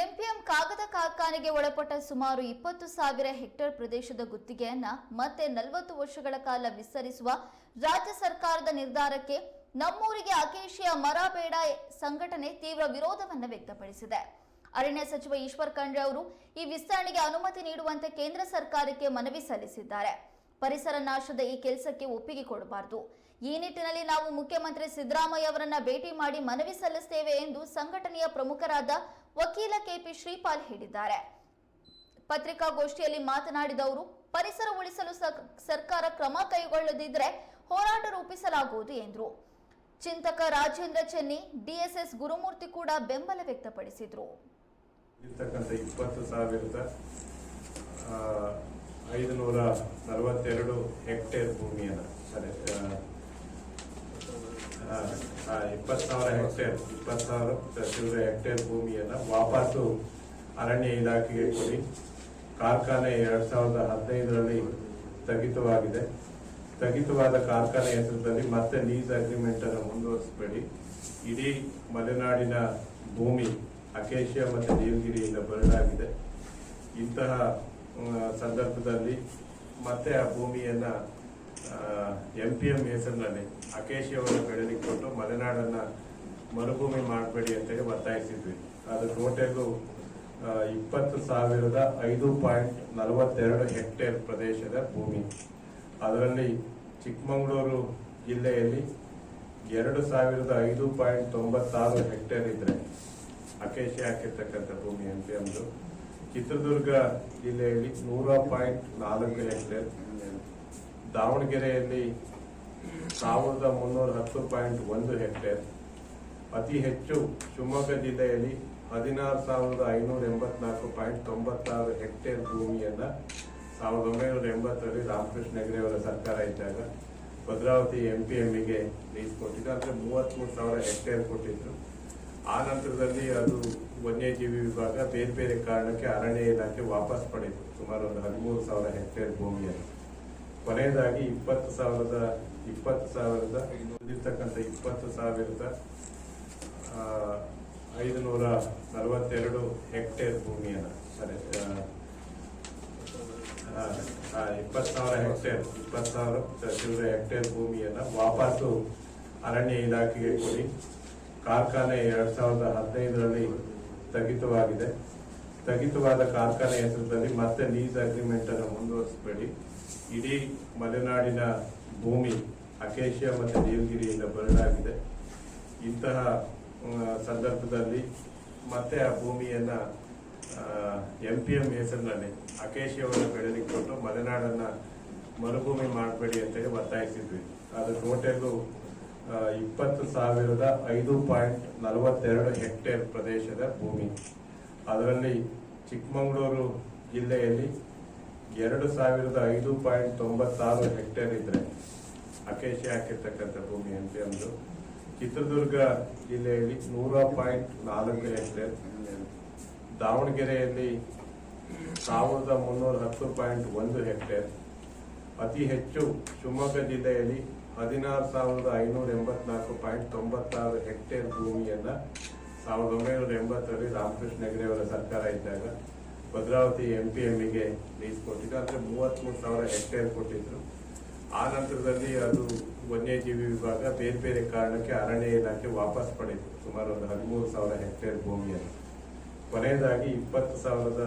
MPM ಕಾಗದ ಕಾರ್ಖಾನೆಗೆ ಒಳಪಟ್ಟ ಸುಮಾರು ಇಪ್ಪತ್ತು ಸಾವಿರ ಹೆಕ್ಟೇರ್ ಪ್ರದೇಶದ ಗುತ್ತಿಗೆಯನ್ನ ಮತ್ತೆ ನಲವತ್ತು ವರ್ಷಗಳ ಕಾಲ ವಿಸ್ತರಿಸುವ ರಾಜ್ಯ ಸರ್ಕಾರದ ನಿರ್ಧಾರಕ್ಕೆ ನಮ್ಮೂರಿಗೆ ಅಕೇಶಿಯ ಮರ ಬೇಡ ಸಂಘಟನೆ ತೀವ್ರ ವಿರೋಧವನ್ನು ವ್ಯಕ್ತಪಡಿಸಿದೆ. ಅರಣ್ಯ ಸಚಿವ ಈಶ್ವರ್ ಖಂಡ್ರೆ ಅವರು ಈ ವಿಸ್ತರಣೆಗೆ ಅನುಮತಿ ನೀಡುವಂತೆ ಕೇಂದ್ರ ಸರ್ಕಾರಕ್ಕೆ ಮನವಿ ಸಲ್ಲಿಸಿದ್ದಾರೆ. ಪರಿಸರ ನಾಶದ ಈ ಕೆಲಸಕ್ಕೆ ಒಪ್ಪಿಗೆ ಕೊಡಬಾರದು. ಈ ನಿಟ್ಟಿನಲ್ಲಿ ನಾವು ಮುಖ್ಯಮಂತ್ರಿ ಸಿದ್ದರಾಮಯ್ಯ ಅವರನ್ನ ಭೇಟಿ ಮಾಡಿ ಮನವಿ ಸಲ್ಲಿಸುತ್ತೇವೆ ಎಂದು ಸಂಘಟನೆಯ ಪ್ರಮುಖರಾದ ವಕೀಲ ಕೆಪಿ ಶ್ರೀಪಾಲ್ ಹೇಳಿದ್ದಾರೆ. ಪತ್ರಿಕಾಗೋಷ್ಠಿಯಲ್ಲಿ ಮಾತನಾಡಿದ ಅವರು, ಪರಿಸರ ಉಳಿಸಲು ಸರ್- ಸರ್ಕಾರ ಕ್ರಮ ಕೈಗೊಳ್ಳದಿದ್ದರೆ ಹೋರಾಟ ರೂಪಿಸಲಾಗುವುದು ಎಂದರು. ಚಿಂತಕ ರಾಜೇಂದ್ರ ಚೆನ್ನಿ, ಡಿಎಸ್ಎಸ್ ಗುರುಮೂರ್ತಿ ಕೂಡ ಬೆಂಬಲ ವ್ಯಕ್ತಪಡಿಸಿದರು. ಐದುನೂರ ನಲವತ್ತೆರಡು ಹೆಕ್ಟೇರ್ ಭೂಮಿಯನ್ನು ಸರಿ ಇಪ್ಪತ್ತು ಸಾವಿರ ಹೆಕ್ಟೇರ್ ಇಪ್ಪತ್ತು ಸಾವಿರ ಹೆಕ್ಟೇರ್ ಭೂಮಿಯನ್ನು ವಾಪಸ್ಸು ಅರಣ್ಯ ಇಲಾಖೆಗೆ ಕೊಡಿ. ಕಾರ್ಖಾನೆ ಎರಡ್ ಸಾವಿರದ ಹದಿನೈದರಲ್ಲಿ ಸ್ಥಗಿತವಾಗಿದೆ. ಸ್ಥಗಿತವಾದ ಕಾರ್ಖಾನೆ ಹೆಸರಲ್ಲಿ ಮತ್ತೆ ಲೀಸ್ ಅಗ್ರಿಮೆಂಟ್ ಅನ್ನು ಮುಂದುವರಿಸಬೇಡಿ. ಇಡೀ ಮಲೆನಾಡಿನ ಭೂಮಿ ಅಕೇಶಿಯಾ ಮತ್ತು ನೀಲಗಿರಿಯಿಂದ ಬರಡಾಗಿದೆ ಇಂತಹ ಸಂದರ್ಭದಲ್ಲಿ ಮತ್ತೆ ಆ ಭೂಮಿಯನ್ನ ಎಂ ಪಿ ಎಂ ಹೆಸರಿನಲ್ಲಿ ಅಕೇಶಿಯವರನ್ನು ಬೆಳೆಲಿಕ್ಕೆ ಕೊಟ್ಟು ಮಲೆನಾಡನ್ನು ಮರುಭೂಮಿ ಮಾಡಬೇಡಿ ಅಂತೇಳಿ ಒತ್ತಾಯಿಸಿದ್ವಿ. ಅದು ಟೋಟಲು ಇಪ್ಪತ್ತು ಸಾವಿರದ ಐದು ಪಾಯಿಂಟ್ ನಲವತ್ತೆರಡು ಹೆಕ್ಟೇರ್ ಪ್ರದೇಶದ ಭೂಮಿ. ಅದರಲ್ಲಿ ಚಿಕ್ಕಮಗಳೂರು ಜಿಲ್ಲೆಯಲ್ಲಿ ಎರಡು ಸಾವಿರದ ಐದು ಪಾಯಿಂಟ್ ತೊಂಬತ್ತಾರು ಹೆಕ್ಟೇರ್ ಇದ್ದರೆ ಅಕೇಶಿ ಹಾಕಿರ್ತಕ್ಕಂಥ ಭೂಮಿ ಎಂ ಪಿ ಎಮ್ದು ಚಿತ್ರದುರ್ಗ ಜಿಲ್ಲೆಯಲ್ಲಿ ನೂರ ಪಾಯಿಂಟ್ ನಾಲ್ಕು ಹೆಕ್ಟೇರ್. ದಾವಣಗೆರೆಯಲ್ಲಿ ಸಾವಿರದ ಮುನ್ನೂರ ಹತ್ತು ಪಾಯಿಂಟ್ ಒಂದು ಹೆಕ್ಟೇರ್, ಅತಿ ಹೆಚ್ಚು ಶಿವಮೊಗ್ಗ ಜಿಲ್ಲೆಯಲ್ಲಿ ಹದಿನಾರು ಸಾವಿರದ ಐನೂರ ಎಂಬತ್ನಾಲ್ಕು ಪಾಯಿಂಟ್ ತೊಂಬತ್ತಾರು ಹೆಕ್ಟೇರ್ ಭೂಮಿಯನ್ನು ಸಾವಿರದ ಒಂಬೈನೂರ ಎಂಬತ್ತರಲ್ಲಿ ರಾಮಕೃಷ್ಣ ಹೆಗಡೆ ಅವರ ಸರ್ಕಾರ ಇದ್ದಾಗ ಭದ್ರಾವತಿ ಎಂ ಪಿ ಎಂಗೆ ಲೀಸ್ ಕೊಟ್ಟಿದ್ದು. ಅಂದರೆ ಮೂವತ್ತ್ಮೂರು ಸಾವಿರ ಹೆಕ್ಟೇರ್ ಕೊಟ್ಟಿದ್ದರು ಆ ನಂತರದಲ್ಲಿ ಅದು ವನ್ಯಜೀವಿ ವಿಭಾಗ ಬೇರೆ ಬೇರೆ ಕಾರಣಕ್ಕೆ ಅರಣ್ಯ ಇಲಾಖೆ ವಾಪಸ್ ಪಡೆಯಿತು. ಸುಮಾರು ಒಂದು ಹದಿಮೂರು ಸಾವಿರ ಹೆಕ್ಟೇರ್ ಭೂಮಿಯನ್ನು. ಕೊನೆಯದಾಗಿ ಇಪ್ಪತ್ತು ಸಾವಿರದ ಇಪ್ಪತ್ತು ಸಾವಿರದ ಉಳಿದಿರ್ತಕ್ಕಂಥ ಇಪ್ಪತ್ತು ಸಾವಿರದ ಐದು ನೂರ ನಲವತ್ತೆರಡು ಹೆಕ್ಟೇರ್ ಭೂಮಿಯನ್ನು ಸರಿ ಇಪ್ಪತ್ತು ಸಾವಿರ ಹೆಕ್ಟೇರ್, ಇಪ್ಪತ್ತು ಸಾವಿರ ಚಿಲ್ಲರೆ ಹೆಕ್ಟೇರ್ ಭೂಮಿಯನ್ನು ವಾಪಸ್ಸು ಅರಣ್ಯ ಇಲಾಖೆಗೆ ಕೊಡಿ. ಕಾರ್ಖಾನೆ ಎರಡು ಸಾವಿರದ ಹದಿನೈದರಲ್ಲಿ ಸ್ಥಗಿತವಾಗಿದೆ. ಸ್ಥಗಿತವಾದ ಕಾರ್ಖಾನೆ ಹೆಸರಿನಲ್ಲಿ ಮತ್ತೆ ಲೀಸ್ ಅಗ್ರಿಮೆಂಟ್ ಅನ್ನು ಮುಂದುವರಿಸಬೇಡಿ. ಇಡೀ ಮಲೆನಾಡಿನ ಭೂಮಿ ಅಕೇಶಿಯಾ ಮತ್ತು ನೀಲಗಿರಿಯಿಂದ ಬರಡಾಗಿದೆ ಇಂತಹ ಸಂದರ್ಭದಲ್ಲಿ ಮತ್ತೆ ಆ ಭೂಮಿಯನ್ನ ಎಂ ಪಿ ಎಂ ಹೆಸರಿನಲ್ಲಿ ಅಕೇಶಿಯವನ್ನು ಬೆಳೆದಿಕೊಂಡು ಮಲೆನಾಡನ್ನ ಮರುಭೂಮಿ ಮಾಡಬೇಡಿ ಅಂತೇಳಿ ಒತ್ತಾಯಿಸಿದ್ವಿ. ಅದು ಟೋಟಲು ಇಪ್ಪತ್ತು ಸಾವಿರದ ಐದು ಪಾಯಿಂಟ್ ನಲವತ್ತೆರಡು ಹೆಕ್ಟೇರ್ ಪ್ರದೇಶದ ಭೂಮಿ. ಅದರಲ್ಲಿ ಚಿಕ್ಕಮಗಳೂರು ಜಿಲ್ಲೆಯಲ್ಲಿ ಎರಡು ಸಾವಿರದ ಐದು ಪಾಯಿಂಟ್ ತೊಂಬತ್ತಾರು ಹೆಕ್ಟೇರ್ ಇದ್ರೆ ಅಕೇಶಿ ಹಾಕಿರ್ತಕ್ಕಂಥ ಭೂಮಿ ಅಂತ ಅಂದು ಚಿತ್ರದುರ್ಗ ಜಿಲ್ಲೆಯಲ್ಲಿ ನೂರ ಪಾಯಿಂಟ್ ನಾಲ್ಕು ಹೆಕ್ಟೇರ್. ದಾವಣಗೆರೆಯಲ್ಲಿ ಸಾವಿರದ ಮುನ್ನೂರ ಹತ್ತು ಪಾಯಿಂಟ್ ಒಂದು ಹೆಕ್ಟೇರ್. ಅತಿ ಹೆಚ್ಚು ಶಿವಮೊಗ್ಗ ಜಿಲ್ಲೆಯಲ್ಲಿ ಹದಿನಾರು ಸಾವಿರದ ಐನೂರ ಎಂಬತ್ನಾಲ್ಕು ಪಾಯಿಂಟ್ ತೊಂಬತ್ತಾರು ಹೆಕ್ಟೇರ್ ಭೂಮಿಯನ್ನ ಸಾವಿರದ ಒಂಬೈನೂರ ಎಂಬತ್ತರಲ್ಲಿ ರಾಮಕೃಷ್ಣ ಹೆಗಡೆ ಅವರ ಸರ್ಕಾರ ಇದ್ದಾಗ ಭದ್ರಾವತಿ ಎಂ ಪಿ ಎಂಗೆ ಲೀಸ್ ಕೊಟ್ಟಿದ್ದು. ಅಂದರೆ ಮೂವತ್ತ್ಮೂರು ಸಾವಿರ ಹೆಕ್ಟೇರ್ ಕೊಟ್ಟಿದ್ರು. ಆ ನಂತರದಲ್ಲಿ ಅದು ವನ್ಯಜೀವಿ ವಿಭಾಗ ಬೇರೆ ಬೇರೆ ಕಾರಣಕ್ಕೆ ಅರಣ್ಯ ಇಲಾಖೆ ವಾಪಸ್ ಪಡೆಯಿತು. ಸುಮಾರು ಒಂದು ಹದಿಮೂರು ಸಾವಿರ ಹೆಕ್ಟೇರ್ ಭೂಮಿಯನ್ನು. ಕೊನೆಯದಾಗಿ ಇಪ್ಪತ್ತು ಸಾವಿರದ